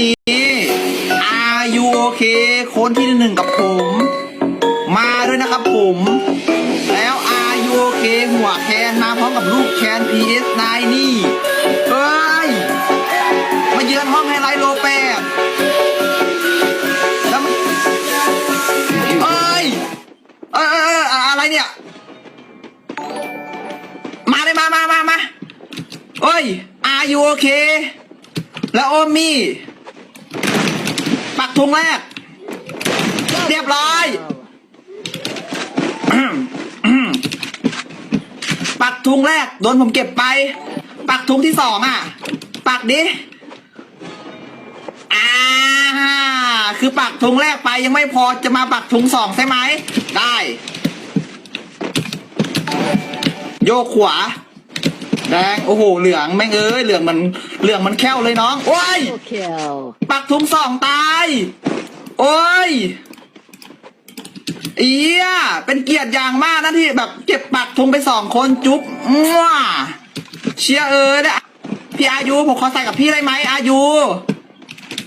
นี้ Are you okay คนที่หนึ่งกับผม มาด้วยนะครับผม แล้ว Are you okay หัวแคนมาพร้อมกับลูกแคน PS9 นี่เฮ้ย มาเยือนห้องไฮไลท์โลแปดแล้วมันเอ้ยเอ้ยเอ้ยเอ้ยอะไรเนี่ย มาเลยมามามามาเอ้ย Are you okay แล้วโอมมี่ ปักธงแรก เรียบร้อย ปักทุงแรก โดนผมเก็บไป ปักทุงที่สองอะ ปักดิอ่าคือปักทุงแรกไปยังไม่พอจะมาปักทุงสองใช่ไหม ได้ โยกขวา แดงโอ้โหเหลืองแม่งเอ้ยเหลืองมันเหลืองมันแค่วเลยน้อง โอ้ย ปักทุงสองตาย โอ้ยเอียเป็นเกียรติอย่างมากนะที่แบบเก็บปักทุงไปสองคนจุ๊บมั่วเชียเออนะพี่อายุผมขอใส่กับพี่ได้ไหมอายุ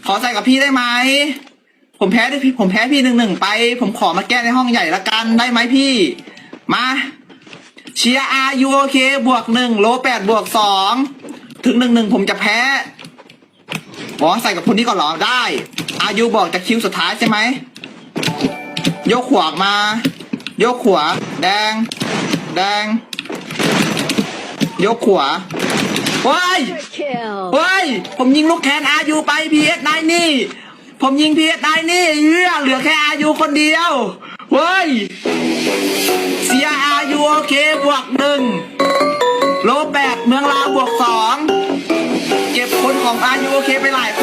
ขอใส่กับพี่ได้ไหมผมแพ้ด้วยพี่ผมแพ้พี่หนึ่งหนึ่งไป ผมขอมาแก้ในห้องใหญ่ละกันได้ไหมพี่ มา เชียร์อายุโอเคบวกหนึ่งโลแปดบวกสองถึงหนึ่งหนึ่งผมจะแพ้อ๋อใส่กับคนนี้ก่อนเหรอได้ อายุบอกจะคิวสุดท้ายใช่ไหมโยกขวามา โยกขวาแดง แดง โยกขวาว้าย Kill. เฮ้ยผมยิงลูกแคนอายุไปพีเอสไนนี่ ผมยิงพีเอสไนนี่เหี้ยเหลือแค่อายุคนเดียวเฮ้ยเสียอา เคบวกหนึ่งโลแปดเมืองลาวบวกสองเก็บคนของอายุโอเคไปหลายคน